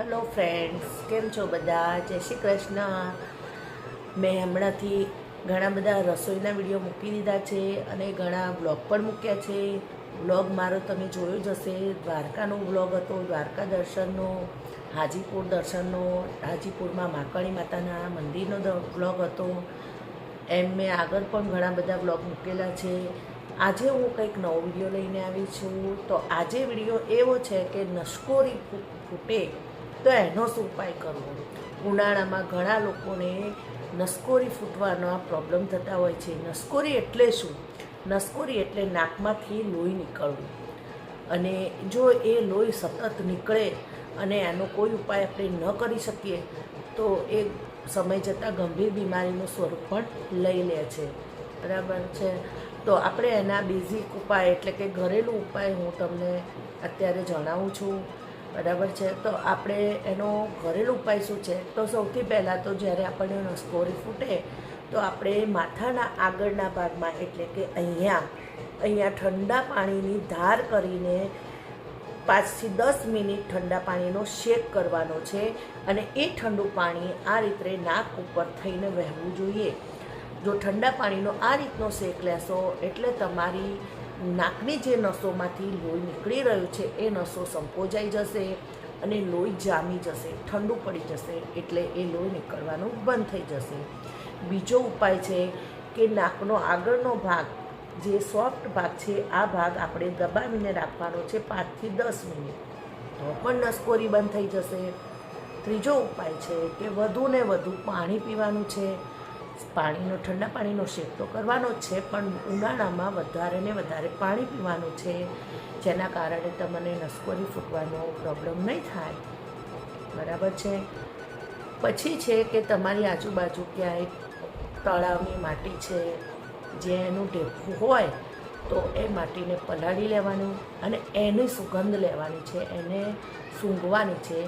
Hello friends કેમ છો બધા? જય શ્રી કૃષ્ણ. મેં હમણાંથી ઘણા બધા રસોઈના વીડિયો મૂકી દીધા છે અને ઘણા બ્લોગ પણ મૂક્યા છે. બ્લોગ મારો તમે જોયો જ હશે. દ્વારકાનો બ્લોગ હતો, દ્વારકા દર્શનનો, હાજીપુર દર્શનનો, હાજીપુરમાં માકણી માતાના મંદિરનો બ્લોગ હતો. એમ મેં આગળ પણ ઘણા બધા બ્લોગ મૂકેલા છે. આજે હું કંઈક નવો વીડિયો લઈને આવી છું. તો આજે વીડિયો એવો છે કે નસકોરી ફૂટે. તો એનો શું ઉપાય કરવો. ઉનાળામાં ઘણા લોકોને નસકોરી ફૂટવાનો આ પ્રોબ્લેમ થતા હોય છે. નસકોરી એટલે શું? નસકોરી એટલે નાકમાંથી લોહી નીકળવું. અને જો એ લોહી સતત નીકળે અને એનો કોઈ ઉપાય આપણે ન કરી શકીએ, તો એ સમય જતાં ગંભીર બીમારીનું સ્વરૂપ પણ લઈ લે છે. બરાબર છે? તો આપણે એના બેઝિક ઉપાય એટલે કે ઘરેલું ઉપાય હું તમને અત્યારે જણાવું છું. બરાબર છે? તો આપણે એનો ઘરેલું ઉપાય શું છે? તો સૌથી પહેલાં તો જ્યારે આપણને નસકોરી ફૂટે, તો આપણે માથાના આગળના ભાગમાં એટલે કે અહીંયા અહીંયા ઠંડા પાણીની ધાર કરીને પાંચથી દસ મિનિટ ઠંડા પાણીનો શેક કરવાનો છે અને એ ઠંડુ પાણી આ રીતે નાક ઉપર થઈને વહેવું જોઈએ. જો ઠંડા પાણીનો આ રીતનો શેક લેશો, એટલે તમારી નાકની જે નસોમાંથી લોહી નીકળી રહ્યું છે, એ નસો સંકોચાઈ જશે અને લોહી જામી જશે, ઠંડુ પડી જશે, એટલે એ લોહી નીકળવાનું બંધ થઈ જશે. બીજો ઉપાય છે કે નાકનો આગળનો ભાગ, જે સોફ્ટ ભાગ છે, આ ભાગ આપણે દબાવીને રાખવાનો છે પાંચથી દસ મિનિટ. તો પણ નસકોરી બંધ થઈ જશે. ત્રીજો ઉપાય છે કે વધુ ને વધુ પાણી પીવાનું છે. પાણીનો, ઠંડા પાણીનો શેક તો કરવાનો જ છે, પણ ઉનાળામાં વધારે ને વધારે પાણી પીવાનું છે, જેના કારણે તમને નસકોરી ફૂટવાનો પ્રોબ્લેમ નહીં થાય. બરાબર છે? પછી છે કે તમારી આજુબાજુ ક્યાંય તળાવની માટી છે, જે એનું ઢેફું હોય, તો એ માટીને પલાળી લેવાનું અને એની સુગંધ લેવાની છે, એને સૂંઘવાની છે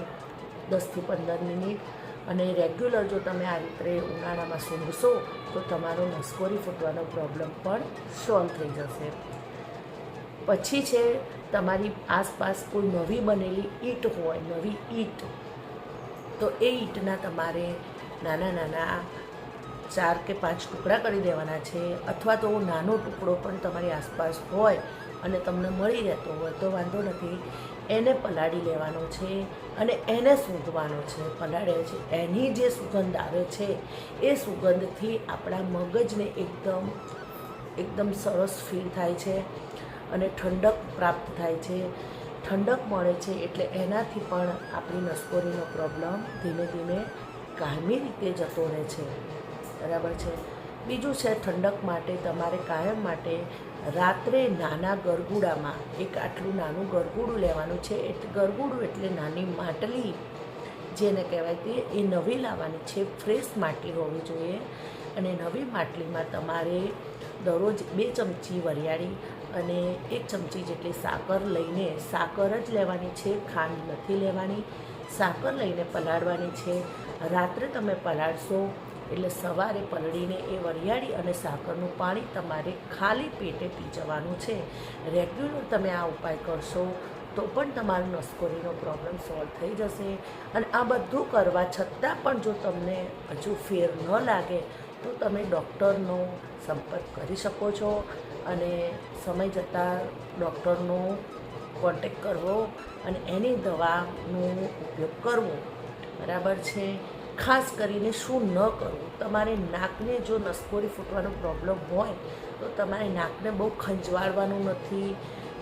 દસથી પંદર મિનિટ. અને રેગ્યુલર જો તમે આ રીતે ઉનાળામાં સૂંઘશો, તો તમારો નસકોરી ફૂટવાનો પ્રોબ્લેમ પણ સોલ્વ થઈ જશે. પછી છે, તમારી આસપાસ કોઈ નવી બનેલી ઈંટ હોય, નવી ઈંટ, તો એ ઈંટના તમારે નાના નાના ચાર કે પાંચ ટુકડા કરી દેવાના છે અથવા તો નાનો ટુકડો પણ તમારી આસપાસ હોય અને તમને મળી રહેતો હોય તો વાંધો નથી. એને પલાળી લેવાનો છે અને એને સૂંઘવાનો છે. પલાળે છે એની જે સુગંધ આવે છે એ સુગંધથી આપણા મગજને એકદમ એકદમ સરસ ફીલ થાય છે અને ઠંડક પ્રાપ્ત થાય છે. ઠંડક મળે છે એટલે એનાથી પણ આપણી નસકોરીનો પ્રોબ્લેમ ધીમે ધીમે કાયમી રીતે જતો રહે છે. બરાબર છે. બીજું છે ઠંડક માટે, તમારે કાયમ માટે રાત્રે નાના ગરગુડામાં, એક આટલું નાનું ગરગુડું લેવાનું છે. એટલે ગરગુડું એટલે નાની માટલી, જેને કહેવાય તે, એ નવી લાવવાની છે. ફ્રેશ માટલી હોવી જોઈએ. અને નવી માટલીમાં તમારે દરરોજ બે ચમચી વરિયાળી અને એક ચમચી જેટલી સાકર લઈને, સાકર જ લેવાની છે, ખાંડ નથી લેવાની. સાકર લઈને પલાળવાની છે. રાત્રે તમે પલાળશો એટલે સવારે પલળીને એ વરિયાળી અને સાકરનું પાણી તમારે ખાલી પેટે પી જવાનું છે. રેગ્યુલર તમે આ ઉપાય કરશો તો પણ તમારો નસકોરીનો પ્રોબ્લેમ સોલ્વ થઈ જશે. અને આ બધું કરવા છતાં પણ જો તમને હજુ ફેર ન લાગે તો તમે ડૉક્ટરનો સંપર્ક કરી શકો છો અને સમય જતાં ડૉક્ટરનો કોન્ટેક કરવો અને એની દવાનો ઉપયોગ કરવો. બરાબર છે? ખાસ કરીને શું ન કરવું? તમારે નાકને જો નસકોરી ફૂટવાનો પ્રોબ્લેમ હોય, તો તમારે નાકને બહુ ખંજવાળવાનું નથી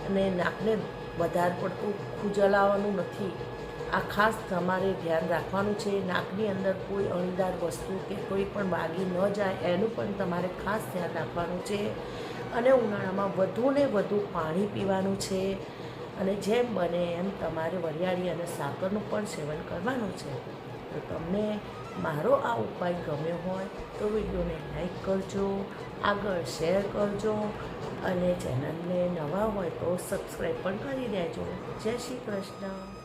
અને નાકને વધારે પડતું ખુજલાવવાનું નથી. આ ખાસ તમારે ધ્યાન રાખવાનું છે. નાકની અંદર કોઈ અણીદાર વસ્તુ કે કોઈ પણ વાગી ન જાય, એનું પણ તમારે ખાસ ધ્યાન રાખવાનું છે. અને ઉનાળામાં વધુ ને વધુ પાણી પીવાનું છે. અને જેમ બને એમ તમારે વરિયાળી અને સાકરનું પણ સેવન કરવાનું છે. તો તમને મારો આ ઉપાય ગમ્યો હોય તો વિડીયોને લાઈક કરજો, આગળ શેર કરજો અને ચેનલને નવા હોય તો સબસ્ક્રાઈબ પણ કરી દેજો. જય શ્રી કૃષ્ણ.